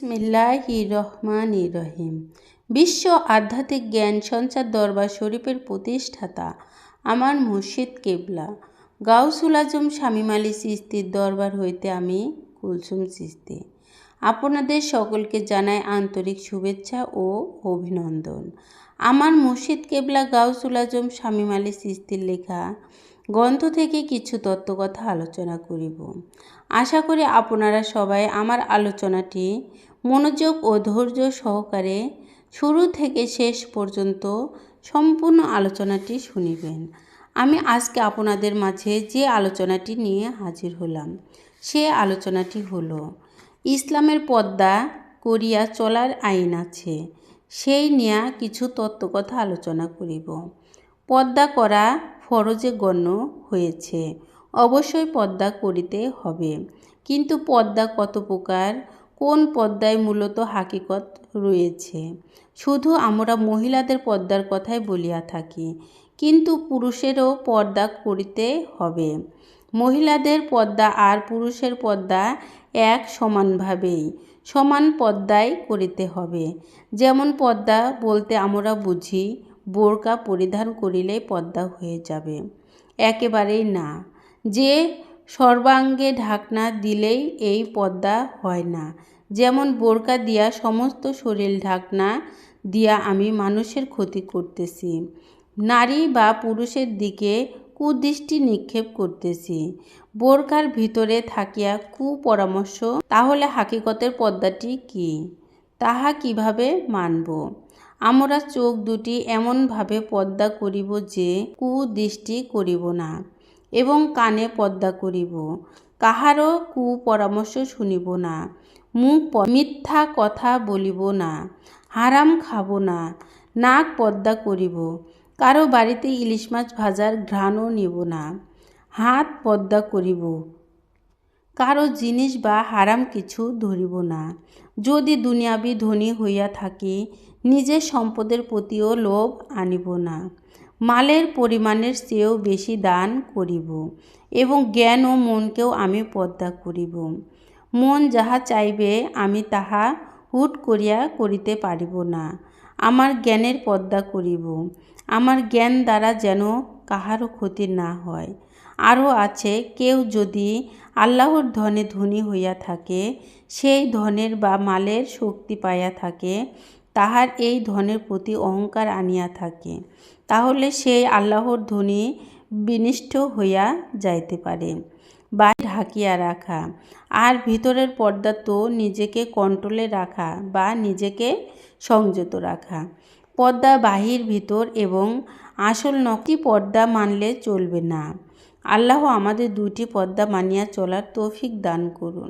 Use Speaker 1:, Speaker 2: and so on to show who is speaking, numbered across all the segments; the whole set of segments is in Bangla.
Speaker 1: বিসমিল্লাহি রহমান রহিম বিশ্ব আধ্যাত্মিক জ্ঞান সঞ্চার দরবার শরীফের প্রতিষ্ঠাতা আমার মুর্শিদ কেবলা। গাউসুল আজম শামীম আলী চিস্তির দরবার হইতে আমি কুলসুম চিস্তি আপনাদের সকলকে জানাই আন্তরিক শুভেচ্ছা ও অভিনন্দন। আমার মুর্শিদ কেবলা গাউসুল আজম শামীম আলী চিস্তির লেখা গ্রন্থ থেকে কিছু তত্ত্বকথা আলোচনা করিব। আশা করি আপনারা সবাই আমার আলোচনাটি মনোযোগ ও ধৈর্য সহকারে শুরু থেকে শেষ পর্যন্ত সম্পূর্ণ আলোচনাটি শুনিবেন। আমি আজকে আপনাদের মাঝে যে আলোচনাটি নিয়ে হাজির হলাম, সে আলোচনাটি হলো, ইসলামের পদ্মা করিয়া চলার আইন আছে, সেই নিয়ে কিছু তত্ত্বকথা আলোচনা করিব। পদ্মা করা ফরজে গণ্য হয়েছে, অবশ্যই পদ্মা করিতে হবে, কিন্তু পদ্মা কত প্রকার কোন পদ্মায় মূলত হাকিকত রয়েছে? শুধু আমরা মহিলাদের পর্দার কথাই বলিয়া থাকি, কিন্তু পুরুষেরও পর্দা করিতে হবে। মহিলাদের পর্দা আর পুরুষের পর্দা এক সমানভাবেই, সমান পর্দায় করিতে হবে। যেমন পর্দা বলতে আমরা বুঝি, বোরকা পরিধান করিলে পর্দা হয়ে যাবে। একেবারেই না। যে সর্বাঙ্গে ঢাকনা দিলেই এই পর্দা হয় না। যেমন বোরকা দিয়া সমস্ত শরীর ঢাকনা দিয়া আমি মানুষের ক্ষতি করতেছি। নারী বা পুরুষের দিকে কুদৃষ্টি নিক্ষেপ করতেছি। বোরকার ভিতরে থাকিয়া কুপরামর্শ, তাহলে হাকিকতের পদ্মাটি কি? তাহা কীভাবে মানব? আমরা চোখ দুটি এমনভাবে পদ্মা করিব যে কুদৃষ্টি করিব না। এবং কানে পদ্মা করিব। কাহারও কুপরামর্শ শুনিব না মুখ মিথ্যা কথা বলিব না, হারাম খাব না, নাক পদ্মা করিব, কারও বাড়িতে ইলিশ মাছ ভাজার ঘ্রাণও নিব না, হাত পদ্মা করিব। কারও জিনিস বা হারাম কিছু ধরিব না, যদি দুনিয়াবি ধনী হইয়া থাকি, নিজের সম্পদের প্রতিও লোভ আনিব না। মালের পরিমাণের চেয়েও বেশি দান করিব এবং জ্ঞান ও মনকেও আমি পদ্মা করিব। মন যাহা চাইবে, আমি তাহা হুট করিয়া করিতে পারিব না। আমার জ্ঞানের পদ্মা করিব। আমার জ্ঞান দ্বারা যেন কাহারও ক্ষতি না হয়। আরও আছে, কেউ যদি আল্লাহর ধনে ধনী হইয়া থাকে, সেই ধনের বা মালের শক্তি পাইয়া থাকে তাহার এই ধনের প্রতি অহংকার আনিয়া থাকে। তাহলে সেই আল্লাহর ধনী বিনিষ্ঠ হইয়া যাইতে পারে। বা ঢাকিয়া রাখা। আর ভিতরের পর্দা তো নিজেকে কন্ট্রোলে রাখা বা নিজেকে সংযত রাখা। পর্দা বাহির ভিতর এবং আসল নকটি পর্দা মানলে চলবে না। আল্লাহ আমাদের দুটি পর্দা মানিয়া চলার তৌফিক দান করুন।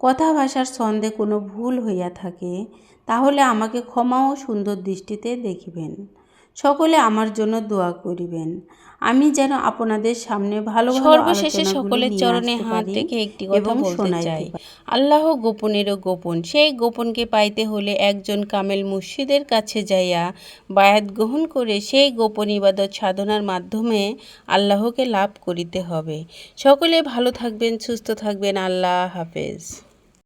Speaker 1: কথা ভাষার ছন্দে কোনো ভুল হইয়া থাকে তাহলে আমাকে ক্ষমা ও সুন্দর দৃষ্টিতে দেখিবেন। সকলে আমার জন্য দোয়া করিবেন। আমি যেন আপনাদের সামনে ভালো
Speaker 2: সর্বশেষে সকলের চরণে হাত থেকে একটি কথা বলতে চাই। আল্লাহ গোপনেরও গোপন। সেই গোপনকে পাইতে হলে একজন কামেল মুর্শিদের কাছে যাইয়া বায়াত গ্রহণ করে সেই গোপন ইবাদত সাধনার মাধ্যমে আল্লাহকে লাভ করিতে হবে। সকলে ভালো থাকবেন সুস্থ থাকবেন। আল্লাহ হাফেজ।